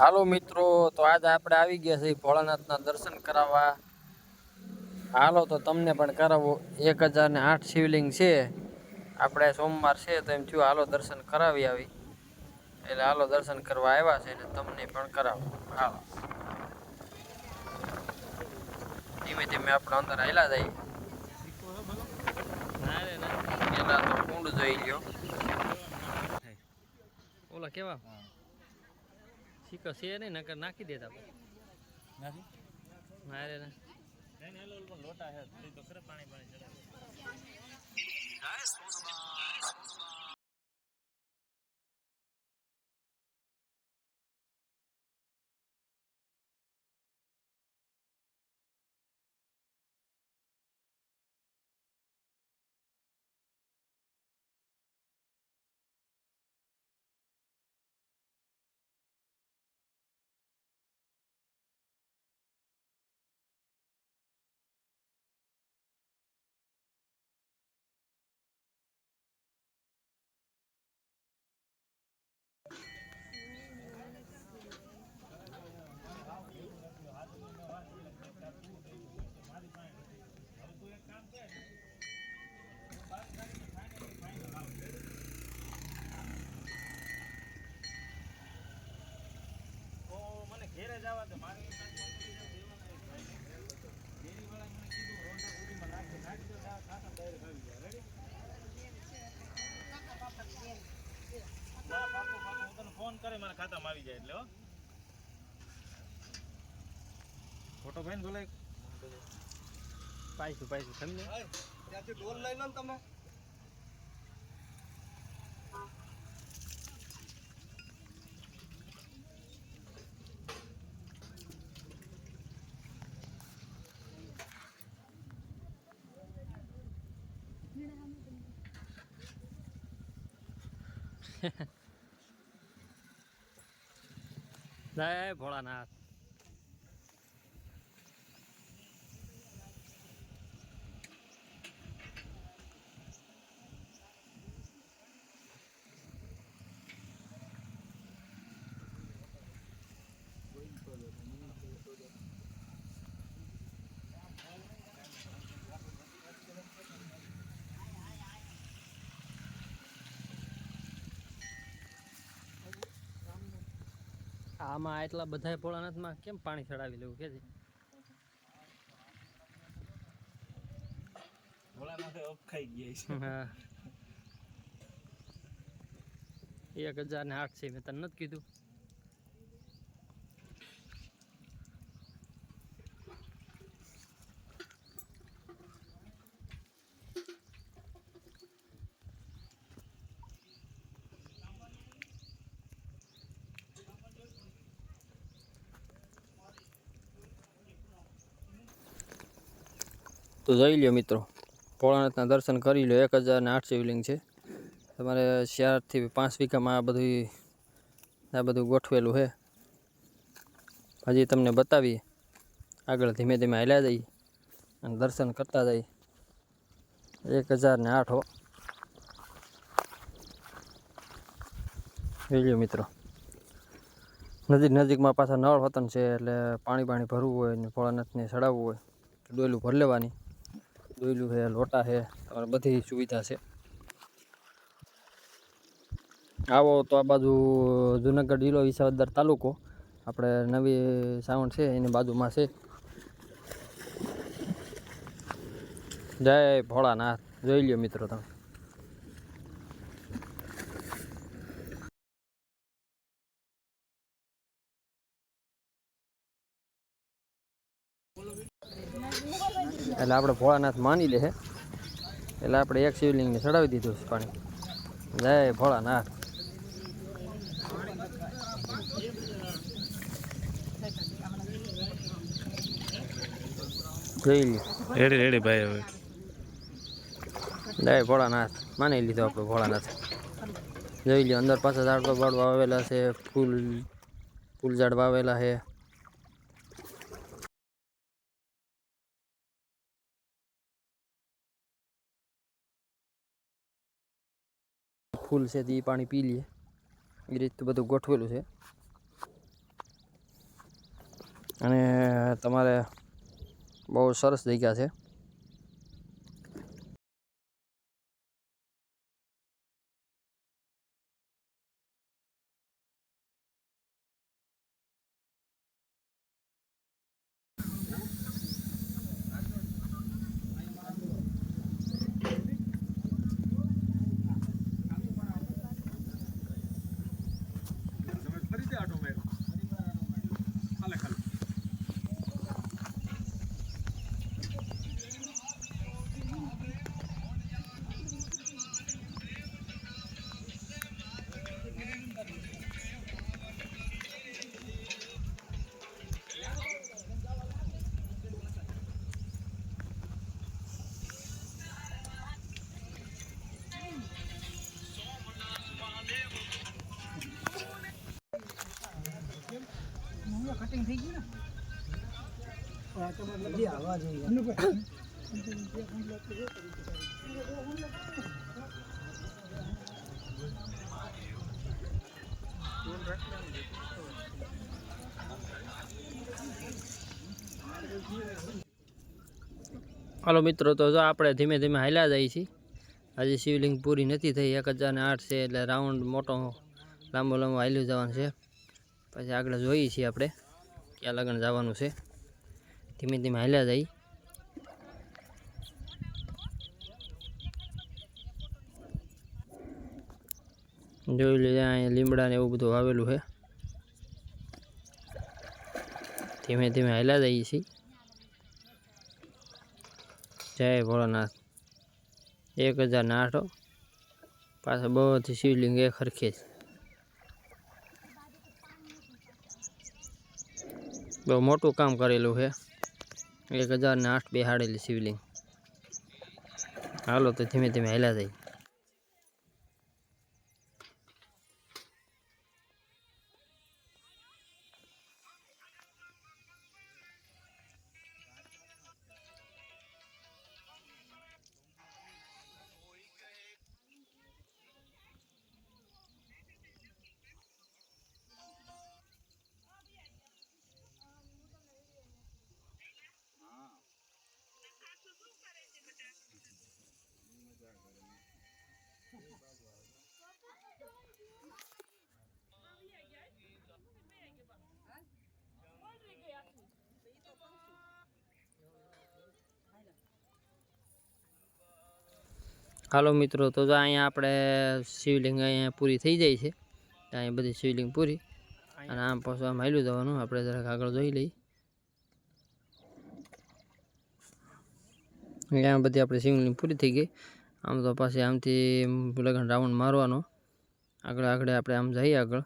હાલો મિત્રો, તો આજે આપણે આવી ગયા છીએ ભોળાનાથના દર્શન કરાવવા. હાલો, તો તમને પણ કરાવો. એક હજાર ને આઠ શિવલિંગ છે. આપણે સોમવાર છે તો એમ થયું હાલો દર્શન કરાવી આવી. એટલે હાલો દર્શન કરવા આવ્યા છે ને તમને પણ કરાવો. હાલો. ધીમે ધીમે આપણે અંદર આવેલા જઈએ. પેલા તો કુંડ જોઈ લ્યો. ઓલા કેવા? શીખો છે નહીં નકર નાખી દેતા મારે ને. ફોન કરે મારા ખાતામાં આવી જાય એટલે હો. ફોટો ભાઈ બોલે પાઈશું પાઈશું સમજે ત્યાંથી ડોલ લઈ લો ને તમે. જય ભોળાનાથ. આમાં એટલા બધા પોળા નથી માં કેમ પાણી ચડાવી લેવું કે છે? એક હજાર ને આઠ છે મેં તને નથી કીધું? તો જોઈ લ્યો મિત્રો, ભોળાનાથના દર્શન કરી લો એક હજાર ને આઠ શિવલિંગ છે. તમારે ચારથી પાંચ વીઘામાં આ બધું આ બધું ગોઠવેલું છે. હજી તમને બતાવીએ. આગળ ધીમે ધીમે હાલ્યા જઈએ અને દર્શન કરતા જઈએ. એક હજાર ને આઠ હો. લ્યો મિત્રો, નજીક નજીકમાં પાછા નળ વતન છે એટલે પાણી પાણી ભરવું હોય ને ભોળાનાથને ચડાવવું હોય ડોયલું ભરી લેવાની. ડોયલું છે, લોટા છે તમારે બધી સુવિધા છે. આવો તો આ બાજુ જુનાગઢ જિલ્લો વિસાવદર તાલુકો. આપણે નવી સાવણ છે, એની બાજુમાં છે. જય ભોળાનાથ. જોઈ લ્યો મિત્રો તમે. એટલે આપણે ભોળાનાથ માની લે છે. એટલે આપણે એક શિવલિંગને ચડાવી દીધું છે પાણી. જય ભોળાનાથ. જોઈ લ્યો. રેડી રેડી ભાઈ હવે. જય ભોળાનાથ. માની લીધો આપણે ભોળાનાથ. જોઈ લ્યો અંદર પાછા ઝાડવા વાવેલા આવેલા છે ફૂલ ફૂલ ઝાડ વાવેલા છે. ફૂલ છે તે પાણી પી લઈએ. એ રીતનું બધું ગોઠવેલું છે. અને તમારે બહુ સરસ જગ્યા છે. હાલો મિત્રો, તો જો આપણે ધીમે ધીમે હાલ્યા જઈએ છીએ. હજી શિવલિંગ પૂરી નથી થઈ, એક હજાર ને આઠ છે એટલે રાઉન્ડ મોટો લાંબો લાંબો હાલ્યું જવાનું છે. પછી આગળ જોઈએ છીએ આપણે, ક્યાં લગ્ન જવાનું છે. ધીમે ધીમે હાલ્યા જાય. જોઈ લીધા અહીંયા લીમડા ને એવું બધું વાવેલું છે. ધીમે ધીમે હાલ્યા જઈએ છીએ જય ભોળાનાથ. એક હજાર ને આઠો. પાછા બધી શિવલિંગ એ ખરખે છે બહુ મોટું કામ કરેલું છે. એક હજાર ને આઠ બેહાડેલી શિવલિંગ. હાલો તો ધીમે ધીમે હેલા જાય. હાલો મિત્રો, તો જો અહીંયા આપણે શિવલિંગ અહીંયા પૂરી થઈ જાય છે અહીંયા બધી શિવલિંગ પૂરી. અને આમ પાછું આમ હાલ્યું જવાનું, આપણે જરાક આગળ જોઈ લઈએ. અહીંયા બધી આપણે શિવલિંગ પૂરી થઈ ગઈ. આમ તો પાછી આમથી લગ્ન રાઉન્ડ મારવાનો. આગળ આગળ આપણે આમ જઈએ આગળ.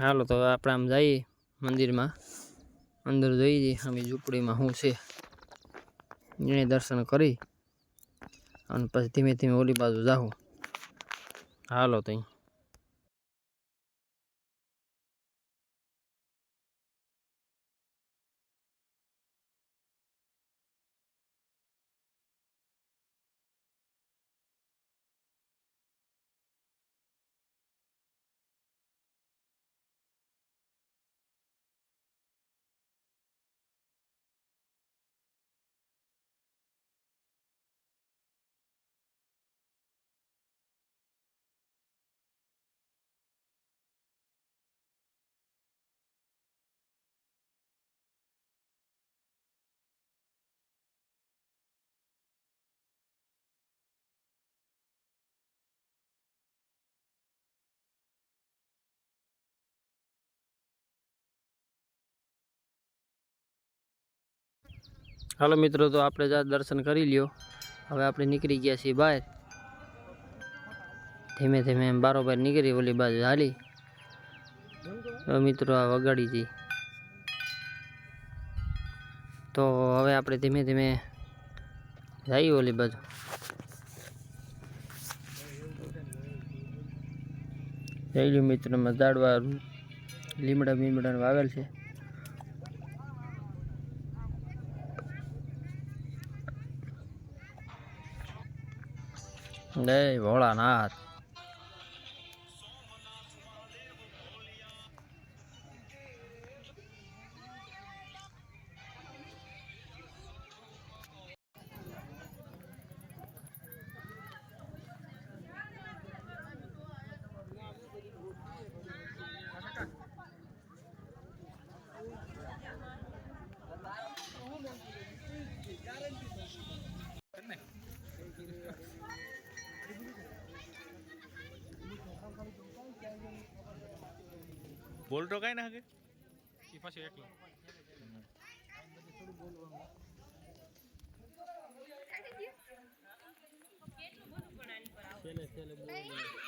હાલો તો આપણે આમ જઈએ મંદિરમાં. અંદર જઈએ અમે ઝૂંપડીમાં શું છે. એને દર્શન કરી. અને પછી ધીમે ધીમે ઓલી બાજુ જાઉં હાલો તઈ. હાલો મિત્રો, તો આપણે જા દર્શન કરી લ્યો. હવે આપણે નીકળી ગયા છીએ બહાર. ધીમે ધીમે એમ બારોબાર નીકળી ઓલી બાજુ હાલી. મિત્રો, આ વગાડી જઈ તો હવે આપણે ધીમે ધીમે જઈએ ઓલી બાજુ. જઈ લ્યો મિત્રમાં ઝાડવા લીમડા બીમડા વાવેલ છે. જય ભોળાનાથ બોલતો કાંઈ ના હકે એ પાછો એકલો. છેલ્લે છેલ્લે બોલ.